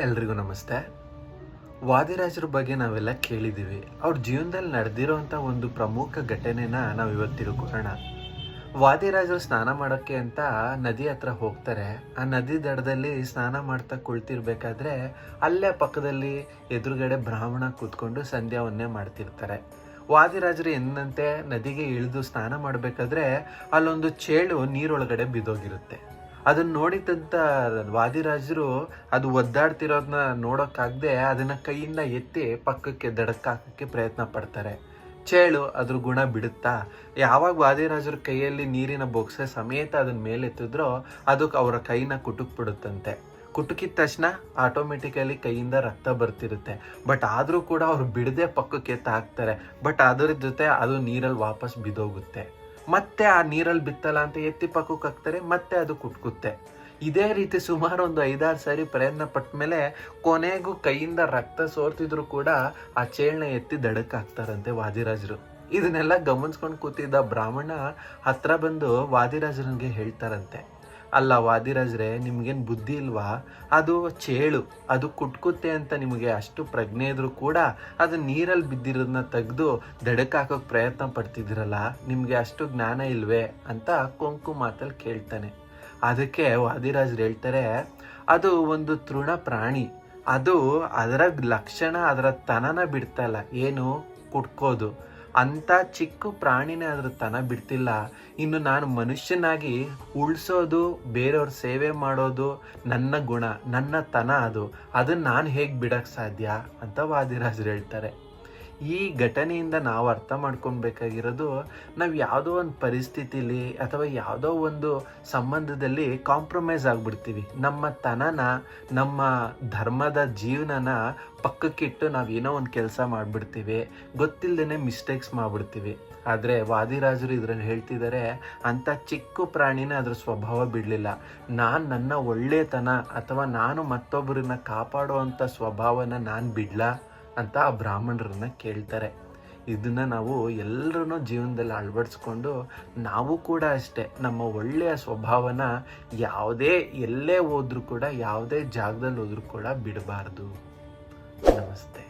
ಎಲ್ರಿಗೂ ನಮಸ್ತೆ. ವಾದಿರಾಜರ ಬಗ್ಗೆ ನಾವೆಲ್ಲ ಕೇಳಿದ್ದೀವಿ. ಅವ್ರ ಜೀವನದಲ್ಲಿ ನಡೆದಿರೋಂಥ ಒಂದು ಪ್ರಮುಖ ಘಟನೆನ ನಾವು ಇವತ್ತು ತಿಳ್ಕೊಳ್ಳೋಣ. ವಾದಿರಾಜರು ಸ್ನಾನ ಮಾಡೋಕ್ಕೆ ಅಂತ ನದಿ ಹತ್ರ ಹೋಗ್ತಾರೆ. ಆ ನದಿ ದಡದಲ್ಲಿ ಸ್ನಾನ ಮಾಡ್ತಾ ಕುಳಿತಿರ್ಬೇಕಾದ್ರೆ ಅಲ್ಲೇ ಪಕ್ಕದಲ್ಲಿ ಎದುರುಗಡೆ ಬ್ರಾಹ್ಮಣ ಕೂತ್ಕೊಂಡು ಸಂಧ್ಯಾವನ್ನೇ ಮಾಡ್ತಿರ್ತಾರೆ. ವಾದಿರಾಜರು ಎಂದಂತೆ ನದಿಗೆ ಇಳಿದು ಸ್ನಾನ ಮಾಡಬೇಕಾದ್ರೆ ಅಲ್ಲೊಂದು ಚೇಳು ನೀರೊಳಗಡೆ ಬಿದ್ದೋಗಿರುತ್ತೆ. ಅದನ್ನ ನೋಡಿದಂತ ವಾದಿರಾಜರು ಅದು ಒದ್ದಾಡ್ತಿರೋದನ್ನ ನೋಡೋಕ್ಕಾಗದೆ ಅದನ್ನ ಕೈಯಿಂದ ಎತ್ತಿ ಪಕ್ಕಕ್ಕೆ ದಡಕ್ಕೆ ಹಾಕಕ್ಕೆ ಪ್ರಯತ್ನ ಪಡ್ತಾರೆ. ಚೇಳು ಅದ್ರ ಗುಣ ಬಿಡುತ್ತಾ? ಯಾವಾಗ ವಾದಿರಾಜರ ಕೈಯಲ್ಲಿ ನೀರಿನ ಬೊಕ್ಸೆ ಸಮೇತ ಅದನ್ನ ಮೇಲೆತ್ತಿದ್ರೋ ಅದಕ್ಕೆ ಅವರ ಕೈನ ಕುಟುಕ್ ಬಿಡುತ್ತಂತೆ ಕುಟುಕಿದ ತಕ್ಷಣ ಆಟೋಮೆಟಿಕಲಿ ಕೈಯಿಂದ ರಕ್ತ ಬರ್ತಿರುತ್ತೆ. ಬಟ್ ಆದರೂ ಕೂಡ ಅವರು ಬಿಡದೆ ಪಕ್ಕಕ್ಕೆ ಎತ್ತ ಹಾಕ್ತಾರೆ. ಬಟ್ ಅದರ ಜೊತೆ ಅದು ನೀರಲ್ಲಿ ವಾಪಸ್ ಬಿದ್ದೋಗುತ್ತೆ. ಮತ್ತೆ ಆ ನೀರಲ್ಲಿ ಬಿತ್ತಲ್ಲ ಅಂತ ಎತ್ತಿ ಪಕ್ಕಕ್ಕೆ ಹಾಕ್ತಾರೆ, ಮತ್ತೆ ಅದು ಕುಟ್ಕುತ್ತೆ. ಇದೇ ರೀತಿ ಸುಮಾರು ಒಂದು ಐದಾರು ಸಾರಿ ಪ್ರಯತ್ನ ಪಟ್ಟ ಮೇಲೆ ಕೊನೆಗೂ ಕೈಯಿಂದ ರಕ್ತ ಸೋರ್ತಿದ್ರು ಕೂಡ ಆ ಚೇಳ್ನ ಎತ್ತಿ ದಡಕ್ಕೆ ಹಾಕ್ತಾರಂತೆ ವಾದಿರಾಜರು. ಇದನ್ನೆಲ್ಲ ಗಮನಿಸ್ಕೊಂಡು ಕೂತಿದ್ದ ಬ್ರಾಹ್ಮಣ ಹತ್ರ ಬಂದು ವಾದಿರಾಜನಿಗೆ ಹೇಳ್ತಾರಂತೆ. ಅಲ್ಲ ವಾದಿರಾಜ್ರೆ, ನಿಮ್ಗೇನು ಬುದ್ಧಿ ಇಲ್ವಾ? ಅದು ಚೇಳು, ಅದು ಕುಟ್ಕುತ್ತೆ ಅಂತ ನಿಮಗೆ ಅಷ್ಟು ಪ್ರಜ್ಞೆ ಇದ್ರೂ ಕೂಡ ಅದು ನೀರಲ್ಲಿ ಬಿದ್ದಿರೋದನ್ನ ತೆಗೆದು ದಡಕ್ಕೆ ಹಾಕೋಕೆ ಪ್ರಯತ್ನ ಪಡ್ತಿದ್ದೀರಲ್ಲ, ನಿಮಗೆ ಅಷ್ಟು ಜ್ಞಾನ ಇಲ್ವೇ ಅಂತ ಕೊಂಕು ಮಾತಲ್ಲಿ ಕೇಳ್ತಾನೆ. ಅದಕ್ಕೆ ವಾದಿರಾಜ್ರು ಹೇಳ್ತಾರೆ, ಅದು ಒಂದು ತೃಣ ಪ್ರಾಣಿ, ಅದು ಅದರ ಲಕ್ಷಣ ಅದರ ತನನ ಬಿಡ್ತಲ್ಲ ಏನು? ಕುಟ್ಕೋದು. ಅಂತ ಚಿಕ್ಕ ಪ್ರಾಣಿನೇ ಅದ್ರ ತನ ಬಿಡ್ತಿಲ್ಲ. ಇನ್ನು ನಾನು ಮನುಷ್ಯನಾಗಿ ಉಳಿಸೋದು, ಬೇರೆಯವ್ರ ಸೇವೆ ಮಾಡೋದು ನನ್ನ ಗುಣ, ನನ್ನ ತನ ಅದು. ಅದನ್ನ ನಾನು ಹೇಗೆ ಬಿಡೋಕ್ಕೆ ಸಾಧ್ಯ ಅಂತ ವಾದಿರಾಜರು ಹೇಳ್ತಾರೆ. ಈ ಘಟನೆಯಿಂದ ನಾವು ಅರ್ಥ ಮಾಡ್ಕೊಳ್ಬೇಕಾಗಿರೋದು ನಾವು ಯಾವುದೋ ಒಂದು ಪರಿಸ್ಥಿತಿಲಿ ಅಥವಾ ಯಾವುದೋ ಒಂದು ಸಂಬಂಧದಲ್ಲಿ ಕಾಂಪ್ರಮೈಸ್ ಆಗಿಬಿಡ್ತೀವಿ. ನಮ್ಮ ತನನ, ನಮ್ಮ ಧರ್ಮದ ಜೀವನನ ಪಕ್ಕಕ್ಕಿಟ್ಟು ನಾವು ಏನೋ ಒಂದು ಕೆಲಸ ಮಾಡಿಬಿಡ್ತೀವಿ. ಗೊತ್ತಿಲ್ಲದೇ ಮಿಸ್ಟೇಕ್ಸ್ ಮಾಡಿಬಿಡ್ತೀವಿ. ಆದರೆ ವಾದಿರಾಜರು ಇದರಲ್ಲಿ ಹೇಳ್ತಿದ್ದಾರೆ ಅಂಥ ಚಿಕ್ಕ ಪ್ರಾಣಿನ ಅದ್ರ ಸ್ವಭಾವ ಬಿಡಲಿಲ್ಲ. ನಾನು ನನ್ನ ಒಳ್ಳೆತನ ಅಥವಾ ನಾನು ಮತ್ತೊಬ್ಬರನ್ನ ಕಾಪಾಡೋ ಸ್ವಭಾವನ ನಾನು ಬಿಡ್ಲಾ? ಅಂತ ಆ ಬ್ರಾಹ್ಮಣರನ್ನ ಕೇಳ್ತಾರೆ. ಇದನ್ನ ನಾವು ಎಲ್ಲರೂ ಜೀವನದಲ್ಲಿ ಅಳವಡಿಸ್ಕೊಂಡು ನಾವು ಕೂಡ ಅಷ್ಟೇ, ನಮ್ಮ ಒಳ್ಳೆಯ ಸ್ವಭಾವನ ಯಾವುದೇ ಎಲ್ಲೇ ಹೋದ್ರೂ ಕೂಡ, ಯಾವುದೇ ಜಾಗದಲ್ಲಿ ಹೋದ್ರೂ ಕೂಡ ಬಿಡಬಾರ್ದು. ನಮಸ್ತೆ.